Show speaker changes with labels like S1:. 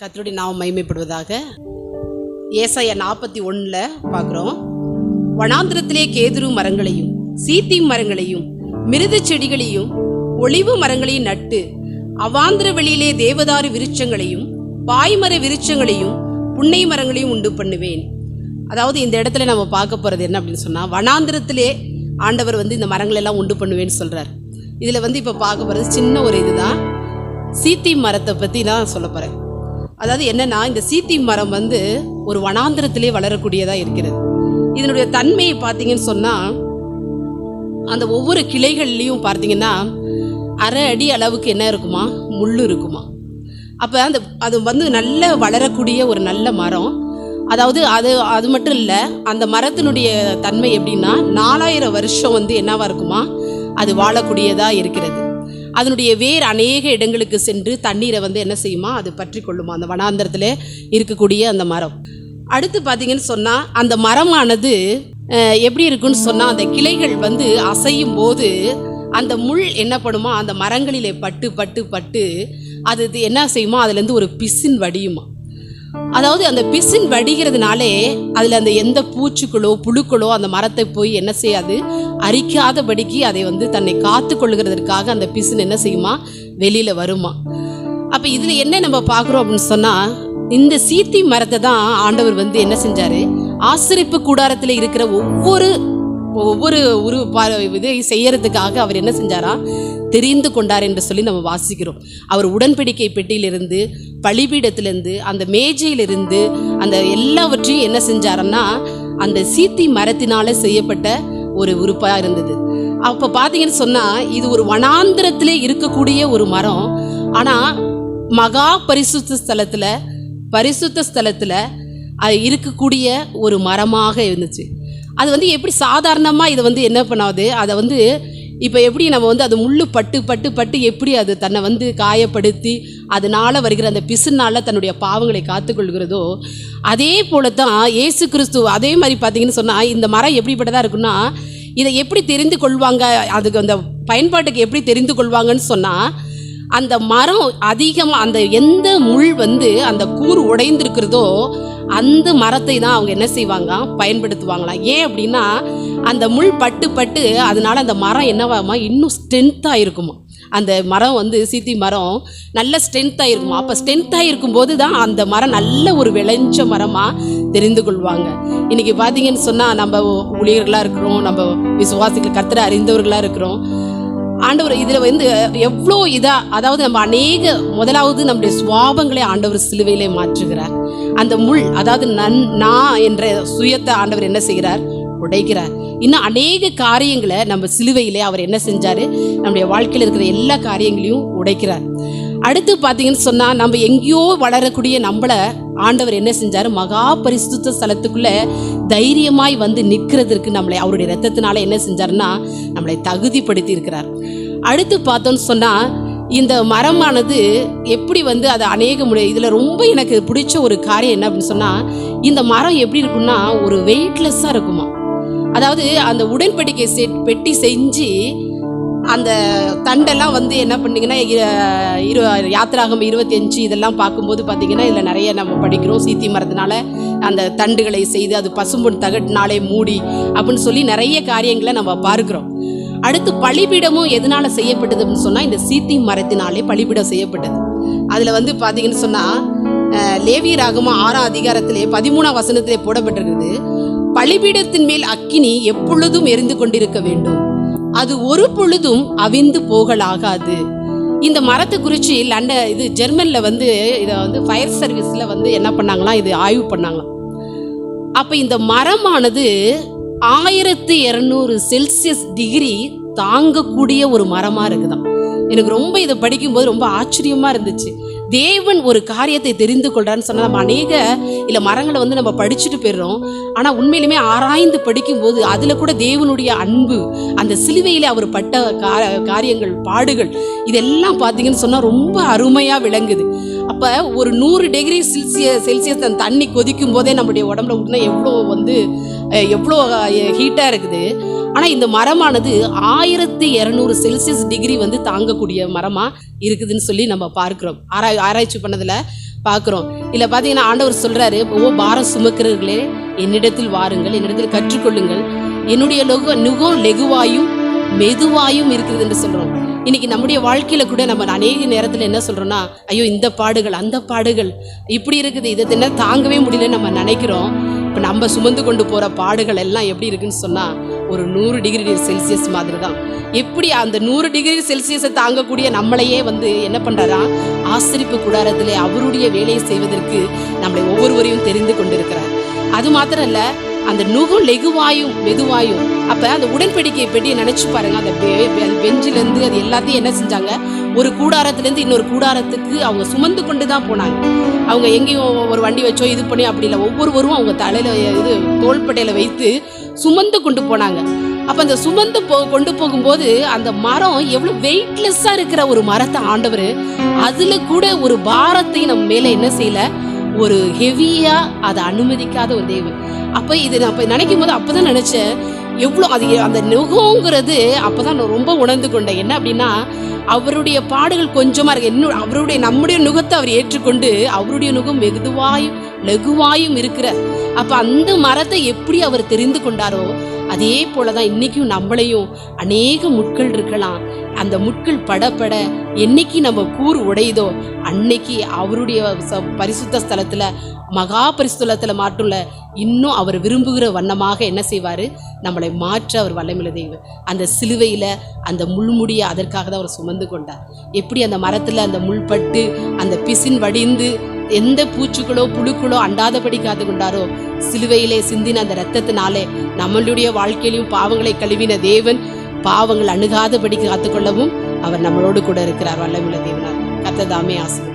S1: கத்தருடைய நாம் மைமைப்படுவதாக ஏசாய நாற்பத்தி ஒன்றில் பார்க்குறோம். வனாந்திரத்திலே கேதுரு மரங்களையும் சீத்தி மரங்களையும் மிருது செடிகளையும் ஒளிவு மரங்களையும் நட்டு அவாந்திர வெளியிலே தேவதாரு விருட்சங்களையும் பாய்மர விருட்சங்களையும் புன்னை மரங்களையும் உண்டு பண்ணுவேன். அதாவது இந்த இடத்துல நம்ம பார்க்க போகிறது என்ன அப்படின்னு சொன்னால் வனாந்திரத்திலே ஆண்டவர் வந்து இந்த மரங்கள் எல்லாம் உண்டு பண்ணுவேன்னு சொல்கிறார் இதில் வந்து இப்போ பார்க்க போகிறது சின்ன ஒரு இதுதான். சீத்தி மரத்தை பற்றி நான் சொல்ல போகிறேன் அதாவது என்னன்னா இந்த சீத்தி மரம் வந்து ஒரு வனாந்திரத்திலே வளரக்கூடியதாக இருக்கிறது. இதனுடைய தன்மையை பார்த்தீங்கன்னு சொன்னால் அந்த ஒவ்வொரு கிளைகள்லையும் பார்த்தீங்கன்னா அரை அடி அளவுக்கு என்ன இருக்குமா? முள் இருக்குமா. அப்போ அந்த அது வந்து நல்ல வளரக்கூடிய ஒரு நல்ல மரம். அதாவது அது அது மட்டும் இல்லை அந்த மரத்தினுடைய தன்மை எப்படின்னா நாலாயிரம் வருஷம் வந்து என்னவா இருக்குமா? அது வாழக்கூடியதாக இருக்கிறது. அதனுடைய வேர் அநேக இடங்களுக்கு சென்று தண்ணீரை வந்து என்ன செய்யுமா? அது பற்றி கொள்ளுமா அந்த வனாந்தரத்தில் இருக்கக்கூடிய அந்த மரம். அடுத்து பார்த்தீங்கன்னு சொன்னால் அந்த மரமானது எப்படி இருக்குன்னு சொன்னால் அந்த கிளைகள் வந்து அசையும் போது அந்த முள் என்ன பண்ணுமா? அந்த மரங்களிலே பட்டு பட்டு பட்டு அது என்ன செய்யுமா? அதுலேருந்து ஒரு பிசின் வடியுமா? அதாவது அந்த பிசின் வடிகிறதுனாலே அதில் அந்த எந்த பூச்சிக்களோ புழுக்களோ அந்த மரத்தை போய் என்ன செய்யாது? அரிக்காதபடிக்கு அதை வந்து தன்னை காத்து கொள்கிறதற்காக அந்த பிசின் என்ன செய்யுமா? வெளியில் வருமா. அப்போ இதில் என்ன நம்ம பார்க்குறோம் அப்படின்னு சொன்னால் இந்த சீத்தி மரத்தை தான் ஆண்டவர் வந்து என்ன செஞ்சார்? ஆசிரிப்பு கூடாரத்தில் இருக்கிற ஒவ்வொரு ஒவ்வொரு உரு பா இதை செய்யறதுக்காக அவர் என்ன செஞ்சாரா? தெரிந்து கொண்டார் என்று சொல்லி நம்ம வாசிக்கிறோம். அவர் உடன்படிக்கை பெட்டியிலிருந்து பலிபீடத்திலிருந்து அந்த மேஜையிலிருந்து அந்த எல்லாவற்றையும் என்ன செஞ்சாருன்னா அந்த சீத்தி மரத்தினால செய்யப்பட்ட ஒரு உறுப்பாக இருந்தது. அப்போ பார்த்தீங்கன்னு சொன்னால் இது ஒரு வனாந்திரத்திலே இருக்கக்கூடிய ஒரு மரம். ஆனால் மகா பரிசுத்த ஸ்தலத்தில் பரிசுத்த ஸ்தலத்தில் அது இருக்கக்கூடிய ஒரு மரமாக இருந்துச்சு. அது வந்து எப்படி சாதாரணமாக இதை வந்து என்ன பண்ணாது? அதை வந்து இப்போ எப்படி நம்ம வந்து அது முள்ளு பட்டு பட்டு பட்டு எப்படி அது தன்னை வந்து காயப்படுத்தி அதனால் வருகிற அந்த பிசுனால் தன்னுடைய பாவங்களை காத்துக்கொள்கிறதோ அதே போல தான் ஏசு கிறிஸ்து அதே மாதிரி பார்த்தீங்கன்னு சொன்னால் இந்த மரம் எப்படிப்பட்டதாக இருக்குன்னா இதை எப்படி தெரிந்து கொள்வாங்க அதுக்கு அந்த பயன்பாட்டுக்கு எப்படி தெரிந்து கொள்வாங்கன்னு சொன்னால் அந்த மரம் அதிகமாக அந்த எந்த முள் வந்து அந்த கூறு உடைந்திருக்கிறதோ அந்த மரத்தை தான் அவங்க என்ன செய்வாங்க? பயன்படுத்துவாங்களாம் ஏன் அப்படின்னா அந்த முள் பட்டு பட்டு அதனால அந்த மரம் என்னவாமா இன்னும் ஸ்ட்ரென்த்தாக இருக்குமா? அந்த மரம் வந்து சீத்தி மரம் நல்ல ஸ்ட்ரென்த்தாக இருக்குமா? அப்போ ஸ்ட்ரென்த்தாக இருக்கும்போது தான் அந்த மரம் நல்ல ஒரு விளைஞ்ச மரமாக தெரிந்து கொள்வாங்க. இன்றைக்கி பார்த்தீங்கன்னு சொன்னால் நம்ம ஊழியர்களாக இருக்கிறோம் நம்ம விசுவாசிகள் கர்த்தரை அறிந்தவர்களாக இருக்கிறோம். ஆண்டவர் இதில் வந்து எவ்வளோ இதாக அதாவது நம்ம அநேக முதலாவது நம்முடைய சுவாபங்களை ஆண்டவர் சிலுவையிலே மாற்றுகிறார். அந்த முள் அதாவது நன் நான் என்ற சுயத்தை ஆண்டவர் என்ன செய்கிறார்? உடைக்கிறார். இன்னும் அநேக காரியங்களை நம்ம சிலுவையிலே அவர் என்ன செஞ்சார்? நம்முடைய வாழ்க்கையில் இருக்கிற எல்லா காரியங்களையும் உடைக்கிறார். அடுத்து பார்த்தீங்கன்னு சொன்னால் நம்ம எங்கேயோ வளரக்கூடிய நம்மளை ஆண்டவர் என்ன செஞ்சார்? மகா பரிசுத்த ஸ்தலத்துக்குள்ளே தைரியமாய் வந்து நிற்கிறதுக்கு நம்மளை அவருடைய ரத்தத்தினால என்ன செஞ்சாருன்னா நம்மளை தகுதிப்படுத்தி இருக்கிறார். அடுத்து பார்த்தோன்னு சொன்னால் இந்த மரமானது எப்படி வந்து அது அநேக முறை இதில் ரொம்ப எனக்கு பிடிச்ச ஒரு காரியம் என்ன அப்படின்னு சொன்னால் இந்த மரம் எப்படி இருக்குன்னா ஒரு வெயிட்லெஸ்ஸாக இருக்குமா அதாவது அந்த உடன்படிக்கை செட் பெட்டி செஞ்சு அந்த தண்டெல்லாம் வந்து என்ன பண்ணிங்கன்னா இரு யாத்திராகம் இருபத்தி அஞ்சு இதெல்லாம் பார்க்கும்போது பார்த்தீங்கன்னா இதில் நிறைய நம்ம படிக்கிறோம். சீத்தி மரத்தினால அந்த தண்டுகளை செய்து அது பசும்பொன் தகட்டினாலே மூடி அப்படின்னு சொல்லி நிறைய காரியங்களை நம்ம பார்க்குறோம். அடுத்து பழிபீடமும் எதனால் செய்யப்பட்டது அப்படின்னு சொன்னால் இந்த சீத்தி மரத்தினாலே பழிபீடம் செய்யப்பட்டது. அதில் வந்து பார்த்தீங்கன்னு சொன்னால் லேவி ராகமும் ஆறாம் அதிகாரத்திலே பதிமூணாம் வசனத்திலே போடப்பட்டிருக்குது பழிபீடத்தின் மேல் அக்கினி எப்பொழுதும் எரிந்து கொண்டிருக்க வேண்டும். அது ஒரு பொழுதும் அவிந்து போகலாகாது. இந்த மரத்தை குறித்து லண்ட இது ஜெர்மனில் வந்து இதை வந்து ஃபயர் சர்வீஸில் வந்து என்ன பண்ணாங்களாம் இது ஆய்வு பண்ணாங்களாம் அப்போ இந்த மரமானது ஆயிரத்தி இரநூறு செல்சியஸ் டிகிரி தாங்கக்கூடிய ஒரு மரமாக இருக்குதான் எனக்கு ரொம்ப இதை படிக்கும்போது ரொம்ப ஆச்சரியமாக இருந்துச்சு. தேவன் ஒரு காரியத்தை தெரிந்து கொள்றான்னு சொன்னால் நம்ம அநேக இல்லை மரங்களை வந்து நம்ம படிச்சுட்டு போயிடுறோம். ஆனால் உண்மையிலுமே ஆராய்ந்து படிக்கும்போது அதில் கூட தேவனுடைய அன்பு அந்த சிலுவையில் அவர் பட்ட கா காரியங்கள் பாடுகள் இதெல்லாம் பார்த்தீங்கன்னு சொன்னால் ரொம்ப அருமையாக விளங்குது. அப்போ ஒரு நூறு டிகிரி செல்சியஸ் செல்சியஸ் அந்த தண்ணி கொதிக்கும் போதே நம்முடைய உடம்புல உடனே எவ்வளோ வந்து எவ்வளோ ஹீட்டாக இருக்குது. ஆனால் இந்த மரமானது ஆயிரத்தி இரநூறு செல்சியஸ் டிகிரி வந்து தாங்கக்கூடிய மரமாக இருக்குதுன்னு சொல்லி நம்ம பார்க்குறோம். ஆரா ஆராய்ச்சி பண்ணதில் பார்க்குறோம். இல்லை பார்த்தீங்கன்னா ஆண்டவர் சொல்கிறாரு ஓ பாரம் சுமக்கிறவர்களே என்னிடத்தில் வாருங்கள் என்னிடத்தில் கற்றுக்கொள்ளுங்கள். என்னுடைய லொகு நுகம் லெகுவாயும் மெதுவாயும் இருக்கிறது என்று சொல்கிறோம் இன்னைக்கு நம்முடைய வாழ்க்கையில் கூட நம்ம அநேக நேரத்தில் என்ன சொல்கிறோன்னா ஐயோ இந்த பாடுகள் அந்த பாடுகள் இப்படி இருக்குது இதை என்ன தாங்கவே முடியலன்னு நம்ம நினைக்கிறோம். இப்போ நம்ம சுமந்து கொண்டு போகிற பாடுகள் எல்லாம் எப்படி இருக்குன்னு சொன்னால் ஒரு நூறு டிகிரி செல்சியஸ் மாதிரி தான் எப்படி அந்த நூறு டிகிரி செல்சியஸை தாங்கக்கூடிய நம்மளையே வந்து என்ன பண்றாரா? ஆசிரிப்பு கூடாரத்தில் அவருடைய வேலையை செய்வதற்கு நம்மளை ஒவ்வொருவரையும் தெரிந்து கொண்டிருக்கிறார். அது மாத்திரம் இல்ல அந்த நுகம் லெகுவாயும் மெதுவாயும் அப்போ அந்த உடன்படிக்கை பெட்டியை நினைச்சு பாருங்க. அந்த பெ- அது எல்லாத்தையும் என்ன செஞ்சாங்க? ஒரு கூடாரத்துலேருந்து இன்னொரு கூடாரத்துக்கு அவங்க சுமந்து கொண்டு தான் போனாங்க. அவங்க எங்கேயும் ஒரு வண்டி வச்சோ இது பண்ணி அப்படி இல்லை. ஒவ்வொருவரும் அவங்க தலையில் இது தோள்பட்டையில் வைத்து சுமந்து கொண்டு போனாங்க. அப்ப அந்த சுமந்து போ கொண்டு போகும்போது அந்த மரம் எவ்வளவு வெயிட்லெஸ்ஸா இருக்கிற ஒரு மரத்தை ஆண்டவர் அதுல கூட ஒரு பாரத்தை நம்ம மேல என்ன செய்யல? ஒரு ஹெவியா அதை அனுமதிக்காத ஒரு தேவன். அப்ப இது நான் அப்ப நினைக்கும் போது அப்பதான் நினைச்சேன் எவ்வளோ அது அந்த நுகங்கிறது அப்பதான் நான் ரொம்ப உணர்ந்து கொண்டேன். என்ன அப்படின்னா அவருடைய பாடுகள் கொஞ்சமாக இருக்கு. இன்னும் அவருடைய நம்முடைய நுகத்தை அவர் ஏற்றுக்கொண்டு அவருடைய நுகம் மெதுவாயும் லகுவாயும் இருக்கிற அப்போ அந்த மரத்தை எப்படி அவர் தெரிந்து கொண்டாரோ அதே போலதான் இன்னைக்கும் நம்மளையும் அநேக முட்கள் இருக்கலாம். அந்த முட்கள் படப்பட என்னைக்கு நம்ம கூர் உடையுதோ அன்னைக்கு அவருடைய ச- பரிசுத்த ஸ்தலத்தில் மகா பரிசுத்தலத்தில் மட்டும் இன்னும் அவர் விரும்புகிற வண்ணமாக என்ன செய்வார்? நம்மளை மாற்ற அவர் வல்லமில்ல தெய்வம் அந்த சிலுவையில் அந்த முள்முடியை அதற்காக தான் அவர் சுமந்து கொண்டார். எப்படி அந்த மரத்தில் அந்த முள்பட்டு அந்த பிசின் வடிந்து எந்த பூச்சிகளோ புழுக்களோ அண்டாதபடி காத்து கொண்டாரோ சிலுவையிலே சிந்தின அந்த ரத்தத்தினாலே நம்மளுடைய வாழ்க்கையிலும் பாவங்களை கழுவின தேவன் பாவங்கள் அணுகாதபடி காத்துக்கொள்ளவும் அவர் நம்மளோடு கூட இருக்கிறார். வல்லமுள்ள தேவனார். கத்ததாமே ஆசை